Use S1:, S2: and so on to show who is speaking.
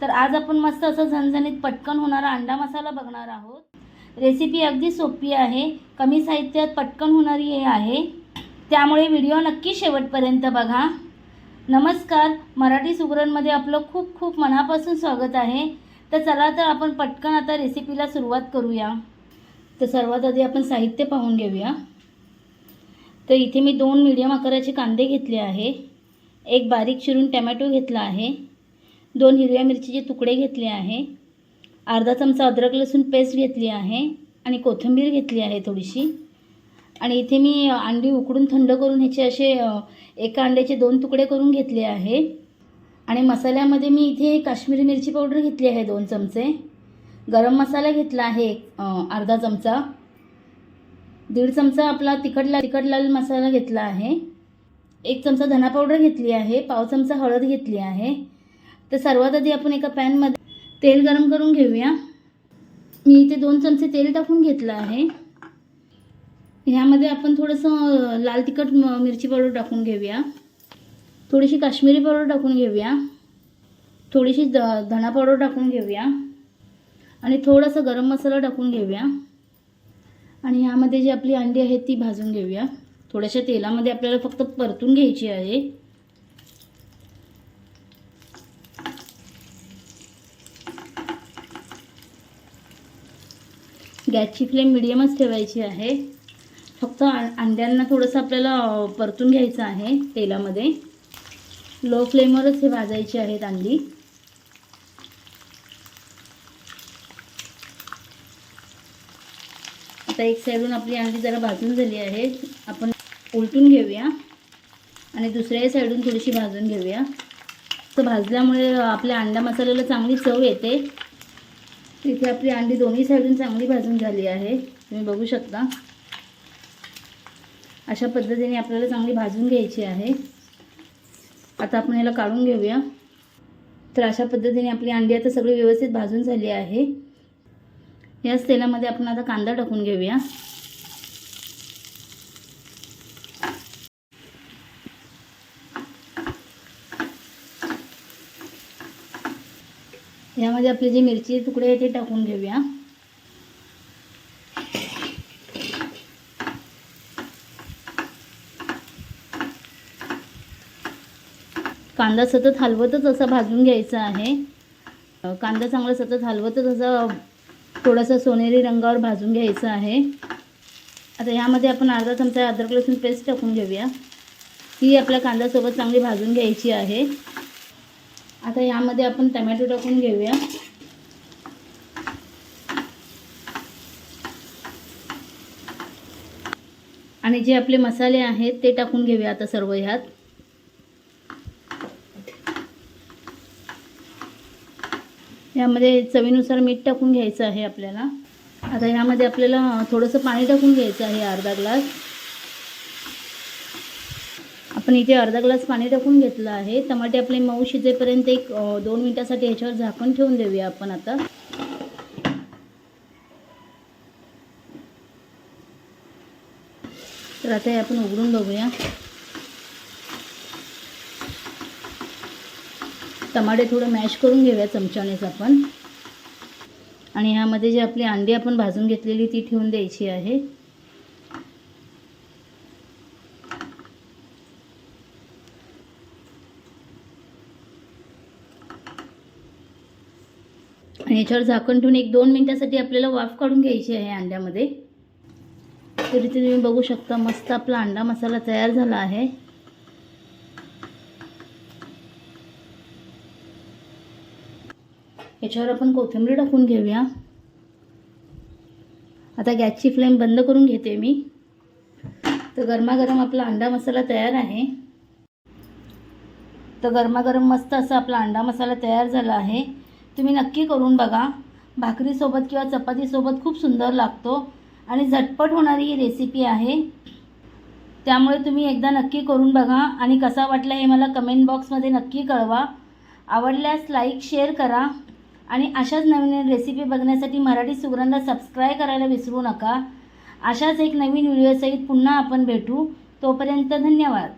S1: तर आज आपण मस्त असं झणझणीत पटकन होणारा अंडा मसाला बघणार आहोत. रेसिपी अगदी सोपी आहे. कमी साहित्यात पटकन होणारी हे आहे. त्यामुळे व्हिडिओ नक्की शेवटपर्यंत बघा. नमस्कार. मराठी सुगरणमध्ये आपलं खूप खूप मनापासून स्वागत आहे. तर चला तर आपण पटकन आता रेसिपीला सुरुवात करूया. तर सर्वात आधी आपण साहित्य पाहून घेऊया. तर इथे मी दोन मीडियम आकाराचे कांदे घेतले आहे. एक बारीक चिरून टमॅटो घेतला आहे. दोन हिरव्या मिरचीचे तुकडे घेतले आहे. अर्धा चमचा अद्रक लसूण पेस्ट घेतली आहे आणि कोथिंबीर घेतली आहे थोडीशी. आणि इथे मी अंडी उकडून थंड करून ह्याचे असे एका अंड्याचे दोन तुकडे करून घेतले आहे. आणि मसाल्यामध्ये मी इथे काश्मीरी मिरची पावडर घेतली आहे दोन चमचे. गरम मसाला घेतला आहे एक, अर्धा चमचा. दीड चमचा आपला तिखट लाल तिखट लाल मसाला घेतला आहे. एक चमचा धना पावडर घेतली आहे. पाव चमचा हळद घेतली आहे. तर सर्वात आधी आपण एका पॅनमध्ये तेल गरम करून घेऊया. मी इथे दोन चमचे तेल टाकून घेतलं आहे. ह्यामध्ये आपण थोडंसं लाल तिखट मिरची पावडर टाकून घेऊया. थोडीशी काश्मीरी पावडर टाकून घेऊया. थोडीशी द धना पावडर टाकून घेऊया. आणि थोडासा गरम मसाला टाकून घेऊया. आणि ह्यामध्ये जी आपली अंडी आहेत ती भाजून घेऊया. थोड्याशा तेलामध्ये आपल्याला फक्त परतून घ्यायची आहे. गॅसची फ्लेम मिडियमच ठेवायची आहे. फक्त अंड्यांना थोडंसं आपल्याला परतून घ्यायचं आहे तेलामध्ये. लो फ्लेमवरच हे भाजायचे आहेत अंडी. आता एक साईडून आपली अंडी जरा भाजून झाली आहे. आपण उलटून घेऊया. आणि दुसऱ्या साईडून थोडीशी भाजून घेऊया. तर भाजल्यामुळे आपल्या अंडा मसाल्याला चांगली चव येते. इथे आपली अंडी दोन्ही साईडून चांगली भाजून झाली आहे. तुम्ही बघू शकता. अशा पद्धतीने आपल्याला चांगली भाजून घ्यायची आहे. आता आपण याला काढून घेऊया. तर अशा पद्धतीने आपली अंडी आता सगळी व्यवस्थित भाजून झाली आहे. याच तेलामध्ये आपण आता कांदा टाकून घेऊया. यामध्ये आपले जे मिरची तुकडे आहे ते टाकून घेऊया. कांदा सतत हलवतच असा भाजून घ्यायचा आहे. कांदा चांगला सतत हलवतच असा थोडासा सोनेरी रंगावर भाजून घ्यायचा आहे. आता ह्यामध्ये आपण अर्धा चमचा अद्रक लसूण पेस्ट टाकून घेऊया. ही आपल्या कांद्यासोबत चांगली भाजून घ्यायची आहे. आता यामध्ये आपण टमॅटो टाकून घेऊया. आणि जे आपले मसाले आहेत ते टाकून घेऊया आता सर्व ह्यात. यामध्ये चवीनुसार मीठ टाकून घ्यायचं आहे आपल्याला. आता यामध्ये आपल्याला थोडंसं पाणी टाकून घ्यायचं आहे अर्धा ग्लास. आपण इथे अर्धा ग्लास पाणी टाकून घेतलं आहे. टमाटे आपले मऊ शिजेपर्यंत एक दोन मिनटासाठी ह्याच्यावर झाकून ठेवून देऊया आपण आता. तर आता हे आपण उघडून बघूया. टमाटे थोडं मॅश करून घेऊया चमच्यानेच आपण. आणि ह्यामध्ये जे आपली अंडी आपण भाजून घेतलेली ती ठेवून द्यायची आहे. याच्यावर झाकण ठेवून एक दोन मिनटासाठी आपल्याला वाफ काढून घ्यायची आहे अंड्यामध्ये. तरी ते तुम्ही बघू शकता मस्त आपला अंडा मसाला तयार झाला आहे. याच्यावर आपण कोथिंबीर टाकून घेऊया. आता गॅसची फ्लेम बंद करून घेते मी. तर गरमागरम आपला अंडा मसाला तयार आहे. तर गरमागरम मस्त असा आपला अंडा मसाला तयार झाला आहे. तुम्ही नक्की करून बघा. भाकरीसोबत किंवा चपातीसोबत खूप सुंदर लागतो आणि झटपट होणारी ही रेसिपी आहे. त्यामुळे तुम्ही एकदा नक्की करून बघा आणि कसा वाटला हे मला कमेंट बॉक्समध्ये नक्की कळवा. आवडल्यास लाईक शेअर करा आणि अशाच नवीन रेसिपी बघण्यासाठी मराठी सुगरांना सबस्क्राईब करायला विसरू नका. अशाच एक नवीन व्हिडिओसहित पुन्हा आपण भेटू. तोपर्यंत धन्यवाद.